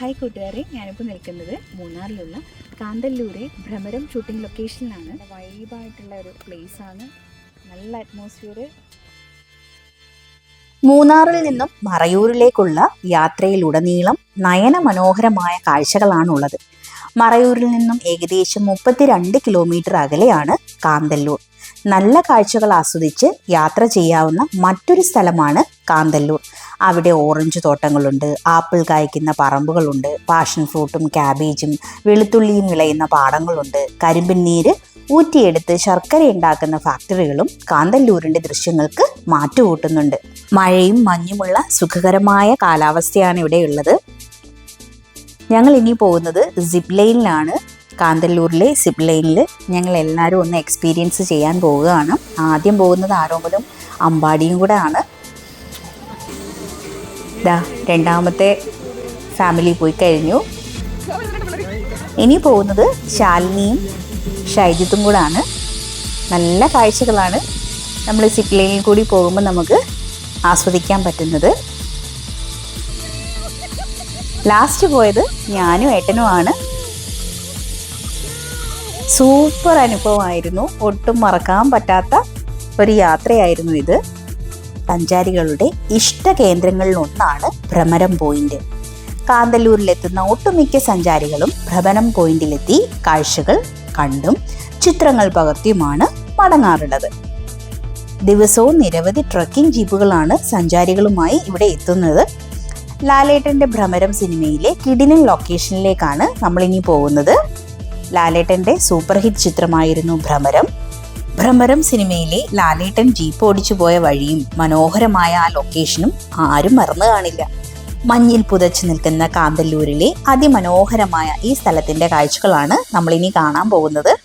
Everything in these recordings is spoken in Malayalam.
ഹായ് കൂട്ടുകാരെ. ഞാനിപ്പോൾ നിൽക്കുന്നത് മൂന്നാറിലുള്ള കാന്തല്ലൂരെ ഭ്രമരം ഷൂട്ടിംഗ് ലൊക്കേഷനിലാണ് വൈബായിട്ടുള്ള ഒരു പ്ലേസ് ആണ്. നല്ല അറ്റ്മോസ്ഫിയർ മൂന്നാറിൽ നിന്നും മറയൂരിലേക്കുള്ള യാത്രയിലുടനീളം നയന നയനമനോഹരമായ കാഴ്ചകളാണുള്ളത്. മറയൂരിൽ നിന്നും ഏകദേശം മുപ്പത്തിരണ്ട് കിലോമീറ്റർ അകലെയാണ് കാന്തല്ലൂർ. നല്ല കാഴ്ചകൾ ആസ്വദിച്ച് യാത്ര ചെയ്യാവുന്ന മറ്റൊരു സ്ഥലമാണ് കാന്തല്ലൂർ. അവിടെ ഓറഞ്ച് തോട്ടങ്ങളുണ്ട് ആപ്പിൾ കായ്ക്കുന്ന പറമ്പുകളുണ്ട് പാഷൻ ഫ്രൂട്ടും ക്യാബേജും വെളുത്തുള്ളിയും വിളയുന്ന പാടങ്ങളുണ്ട്. കരിമ്പിൻ നീര് ഊറ്റിയെടുത്ത് ശർക്കര ഉണ്ടാക്കുന്ന ഫാക്ടറികളും കാന്തല്ലൂരിന്റെ ദൃശ്യങ്ങൾക്ക് മാറ്റുകൂട്ടുന്നുണ്ട്. മഴയും മഞ്ഞുമുള്ള സുഖകരമായ കാലാവസ്ഥയാണ് ഇവിടെയുള്ളത്. ഞങ്ങൾ ഇനി പോകുന്നത് സിപ്പ് ലൈനിലാണ് കാന്തല്ലൂരിലെ സിപ്പ് ലൈനിൽ ഞങ്ങൾ എല്ലാവരും ഒന്ന് എക്സ്പീരിയൻസ് ചെയ്യാൻ പോവുകയാണ്. ആദ്യം പോകുന്നത് ആരോമലും അമ്പാടിയും കൂടെ ആണ് ദാ രണ്ടാമത്തെ ഫാമിലി പോയി കഴിഞ്ഞു. ഇനി പോകുന്നത് ശാലിനിയും ഷൈജിത്തും കൂടെ ആണ് നല്ല കാഴ്ചകളാണ് നമ്മൾ സിപ്പ് ലൈനിൽ കൂടി പോകുമ്പോൾ നമുക്ക് ആസ്വദിക്കാൻ പറ്റുന്നത്. ലാസ്റ്റ് പോയത് ഞാനും ഏട്ടനുമാണ്. സൂപ്പർ അനുഭവമായിരുന്നു. ഒട്ടും മറക്കാൻ പറ്റാത്ത ഒരു യാത്രയായിരുന്നു ഇത്. സഞ്ചാരികളുടെ ഇഷ്ട കേന്ദ്രങ്ങളിൽ ഒന്നാണ് ഭ്രമരം പോയിന്റ്. കാന്തല്ലൂരിലെത്തുന്ന ഒട്ടുമിക്ക സഞ്ചാരികളും ഭ്രമരം പോയിന്റിലെത്തി കാഴ്ചകൾ കണ്ടും ചിത്രങ്ങൾ പകർത്തിയുമാണ് മടങ്ങാറുള്ളത്. ദിവസവും നിരവധി ട്രക്കിംഗ് ജീപ്പുകളാണ് സഞ്ചാരികളുമായി ഇവിടെ എത്തുന്നത്. ലാലേട്ടന്റെ ഭ്രമരം സിനിമയിലെ കിടിലൻ ലൊക്കേഷനിലേക്കാണ് നമ്മളിനി പോകുന്നത്. ലാലേട്ടന്റെ സൂപ്പർ ഹിറ്റ് ചിത്രമായിരുന്നു ഭ്രമരം. ഭ്രമരം സിനിമയിലെ ലാലേട്ടൻ ജീപ്പ് ഓടിച്ചു പോയ വഴിയും മനോഹരമായ ആ ലൊക്കേഷനും ആരും മറന്നു കാണില്ല. മഞ്ഞിൽ പുതച്ചു നിൽക്കുന്ന കാന്തല്ലൂരിലെ അതിമനോഹരമായ ഈ സ്ഥലത്തിന്റെ കാഴ്ചകളാണ് നമ്മളിനി കാണാൻ പോകുന്നത്.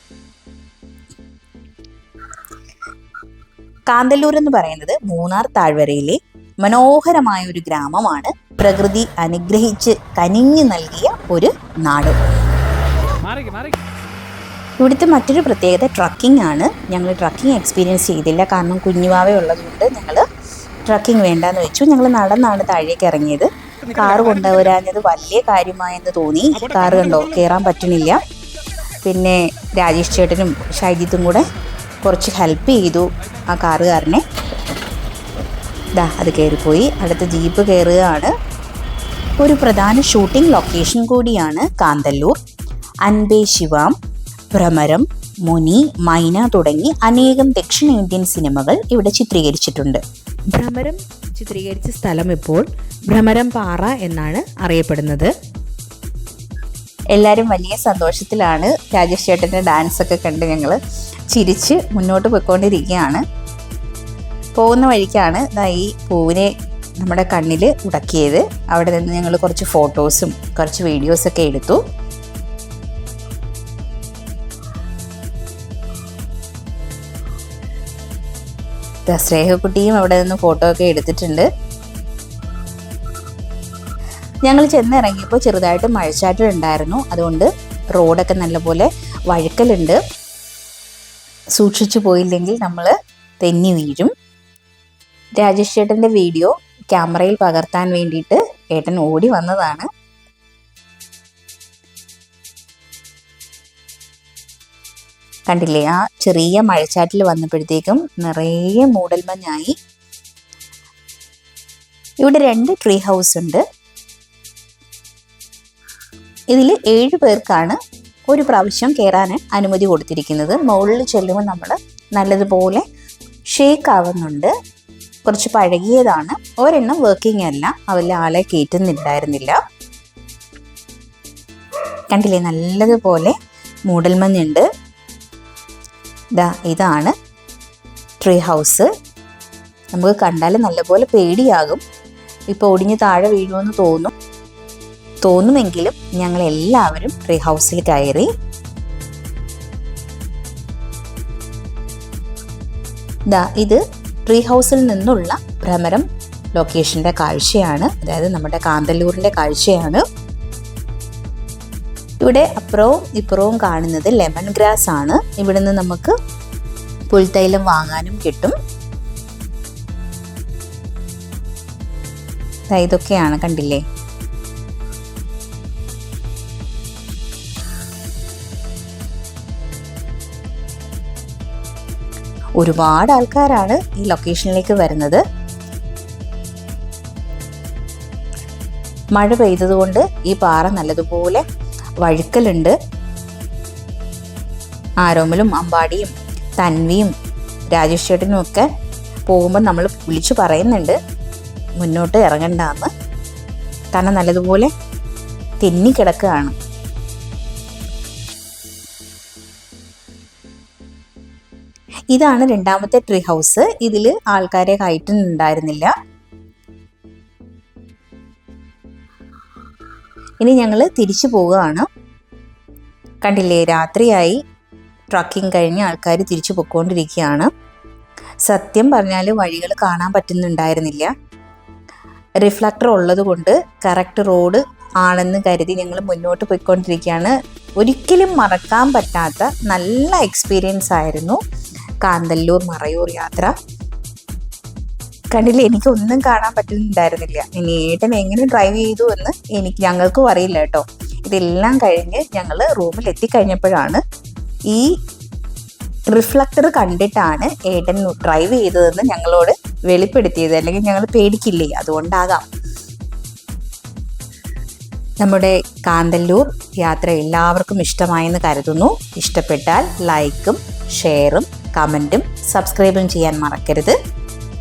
കാന്തല്ലൂർ എന്ന് പറയുന്നത് മൂന്നാർ താഴ്വരയിലെ മനോഹരമായ ഒരു ഗ്രാമമാണ്. പ്രകൃതി അനുഗ്രഹിച്ച് കനിഞ്ഞു നൽകിയ ഒരു നാട്. ഇവിടുത്തെ മറ്റൊരു പ്രത്യേകത ട്രക്കിംഗ് ആണ്. ഞങ്ങൾ ട്രക്കിംഗ് എക്സ്പീരിയൻസ് ചെയ്തില്ല. കാരണം കുഞ്ഞുവാവ ഉള്ളതുകൊണ്ട് ഞങ്ങൾ ട്രക്കിംഗ് വേണ്ടാന്ന് വെച്ചു. ഞങ്ങൾ നടന്നാണ് താഴേക്ക് ഇറങ്ങിയത്. കാർ കൊണ്ടുവരാഞ്ഞത് വലിയ കാര്യമായെന്ന് തോന്നി. കാർ കണ്ടോ? കയറാൻ പറ്റുന്നില്ല. പിന്നെ രാജേഷ് ചേട്ടനും ഷൈജിത്തും കൂടെ കുറച്ച് ഹെൽപ്പ് ചെയ്തു ആ കാറുകാരനെ. ദാ അത് കയറിപ്പോയി. അടുത്ത ജീപ്പ് കയറുകയാണ്. ഒരു പ്രധാന ഷൂട്ടിംഗ് ലൊക്കേഷൻ കൂടിയാണ് കാന്തല്ലൂർ. അൻപേ ശിവാം. ഭ്രമരം മുനി മൈന തുടങ്ങി അനേകം ദക്ഷിണേന്ത്യൻ സിനിമകൾ ഇവിടെ ചിത്രീകരിച്ചിട്ടുണ്ട്. ഭ്രമരം ചിത്രീകരിച്ച സ്ഥലം ഇപ്പോൾ ഭ്രമരം പാറ എന്നാണ് അറിയപ്പെടുന്നത്. എല്ലാവരും വലിയ സന്തോഷത്തിലാണ് രാജേഷ് ചേട്ടന്റെ ഡാൻസ് ഒക്കെ കണ്ട് ഞങ്ങൾ ചിരിച്ച് മുന്നോട്ട് പോയിക്കൊണ്ടിരിക്കുകയാണ്. പോകുന്ന വഴിക്കാണ് ഈ പൂവിനെ നമ്മുടെ കണ്ണിൽ ഉടക്കിയത്. അവിടെ നിന്ന് ഞങ്ങൾ കുറച്ച് ഫോട്ടോസും കുറച്ച് വീഡിയോസൊക്കെ എടുത്തു. സ്നേഹക്കുട്ടിയും അവിടെ നിന്ന് ഫോട്ടോ ഒക്കെ എടുത്തിട്ടുണ്ട്. ഞങ്ങൾ ചെന്നിറങ്ങിയപ്പോൾ ചെറുതായിട്ട് മഴച്ചാറ്റൽ ഉണ്ടായിരുന്നു. അതുകൊണ്ട് റോഡൊക്കെ നല്ലപോലെ വഴുക്കലുണ്ട്. സൂക്ഷിച്ചു പോയില്ലെങ്കിൽ നമ്മൾ തെന്നി വീഴും. രാജേഷ് ചേട്ടന്റെ വീഡിയോ ക്യാമറയിൽ പകർത്താൻ വേണ്ടിയിട്ട് ഏട്ടൻ ഓടി വന്നതാണ്. കണ്ടില്ലേ? ആ ചെറിയ മഴച്ചാറ്റിൽ വന്നപ്പോഴത്തേക്കും നിറയെ മൂടൽമഞ്ഞായി. ഇവിടെ രണ്ട് ട്രീ ഹൗസ് ഉണ്ട്. ഇതിൽ ഏഴ് പേർക്കാണ് ഒരു പ്രാവശ്യം കയറാൻ അനുമതി കൊടുത്തിരിക്കുന്നത്. മുകളിൽ ചെല്ലുമ്പോൾ നമ്മൾ നല്ലതുപോലെ ഷേക്ക് ആവുന്നുണ്ട്. കുറച്ച് പഴകിയതാണ്. ഒരെണ്ണം വർക്കിംഗ് അല്ല. അവരിൽ ആളെ കയറ്റുന്നുണ്ടായിരുന്നില്ല കണ്ടില്ലേ? നല്ലതുപോലെ മൂടൽമഞ്ഞുണ്ട്. ദാ ഇതാണ് ട്രീ ഹൗസ് നമുക്ക് കണ്ടാൽ നല്ലപോലെ പേടിയാകും. ഇപ്പോൾ ഒടിഞ്ഞ് താഴെ വീഴുമെന്ന് തോന്നും. തോന്നുമെങ്കിലും ഞങ്ങൾ എല്ലാവരും ട്രീ ഹൗസിൽ കയറി. ദാ ഇത് ട്രീ ഹൗസിൽ നിന്നുള്ള ഭ്രമരം ലൊക്കേഷന്റെ കാഴ്ചയാണ്. അതായത് നമ്മുടെ കാന്തല്ലൂരിന്റെ കാഴ്ചയാണ്. ഇവിടെ അപ്പുറവും ഇപ്പുറവും കാണുന്നത് ലെമൺ ഗ്രാസ് ആണ്. ഇവിടെ നിന്ന് നമുക്ക് പുൽത്തൈലം വാങ്ങാനും കിട്ടും. ഇതൊക്കെയാണ് കണ്ടില്ലേ? ഒരുപാട് ആൾക്കാരാണ് ഈ ലൊക്കേഷനിലേക്ക് വരുന്നത്. മഴ പെയ്തതുകൊണ്ട് ഈ പാറ നല്ലതുപോലെ വഴുക്കലുണ്ട്. ആരോമലും അമ്പാടിയും തൻവിയും രാജേഷ് ഒക്കെ പോകുമ്പോൾ നമ്മൾ വിളിച്ചു പറയുന്നുണ്ട്. മുന്നോട്ട് ഇറങ്ങണ്ടെന്ന്. കാരണം നല്ലതുപോലെ തെന്നിക്കിടക്കുകയാണ് ഇതാണ് രണ്ടാമത്തെ ട്രീ ഹൗസ്. ഇതിൽ ആൾക്കാരെ കയറ്റുന്നുണ്ടായിരുന്നില്ല. ഇനി ഞങ്ങൾ തിരിച്ചു പോവുകയാണ്. കണ്ടില്ലേ രാത്രിയായി. ട്രക്കിംഗ് കഴിഞ്ഞ് ആൾക്കാർ തിരിച്ചു പൊയ്ക്കൊണ്ടിരിക്കുകയാണ്. സത്യം പറഞ്ഞാൽ വഴികൾ കാണാൻ പറ്റുന്നുണ്ടായിരുന്നില്ല. റിഫ്ലക്ടർ ഉള്ളത് കൊണ്ട് കറക്റ്റ് റോഡ് ആണെന്ന് കരുതി ഞങ്ങൾ മുന്നോട്ട് പോയിക്കൊണ്ടിരിക്കുകയാണ്. ഒരിക്കലും മറക്കാൻ പറ്റാത്ത നല്ല എക്സ്പീരിയൻസ് ആയിരുന്നു കാന്തല്ലൂർ മറയൂർ യാത്ര. കണ്ടില്ല എനിക്കൊന്നും കാണാൻ പറ്റുന്നുണ്ടായിരുന്നില്ല. ഇനി ഏട്ടൻ എങ്ങനെ ഡ്രൈവ് ചെയ്തു എന്ന് എനിക്ക് ഞങ്ങൾക്കും അറിയില്ല കേട്ടോ. ഇതെല്ലാം കഴിഞ്ഞ് ഞങ്ങൾ റൂമിൽ എത്തിക്കഴിഞ്ഞപ്പോഴാണ് ഈ റിഫ്ലക്ടർ കണ്ടിട്ടാണ് ഏട്ടൻ ഡ്രൈവ് ചെയ്തതെന്ന് ഞങ്ങളോട് വെളിപ്പെടുത്തിയത്. അല്ലെങ്കിൽ ഞങ്ങൾ പേടിക്കില്ലേ? അതുകൊണ്ടാകാം. നമ്മുടെ കാന്തല്ലൂർ യാത്ര എല്ലാവർക്കും ഇഷ്ടമായെന്ന് കരുതുന്നു. ഇഷ്ടപ്പെട്ടാൽ ലൈക്കും ഷെയറും കമന്റും സബ്സ്ക്രൈബും ചെയ്യാൻ മറക്കരുത്.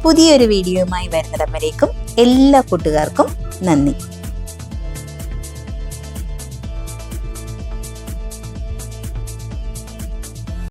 പുതിയൊരു വീഡിയോയുമായി വരുന്നിടം വരേക്കും എല്ലാ കൂട്ടുകാർക്കും നന്ദി.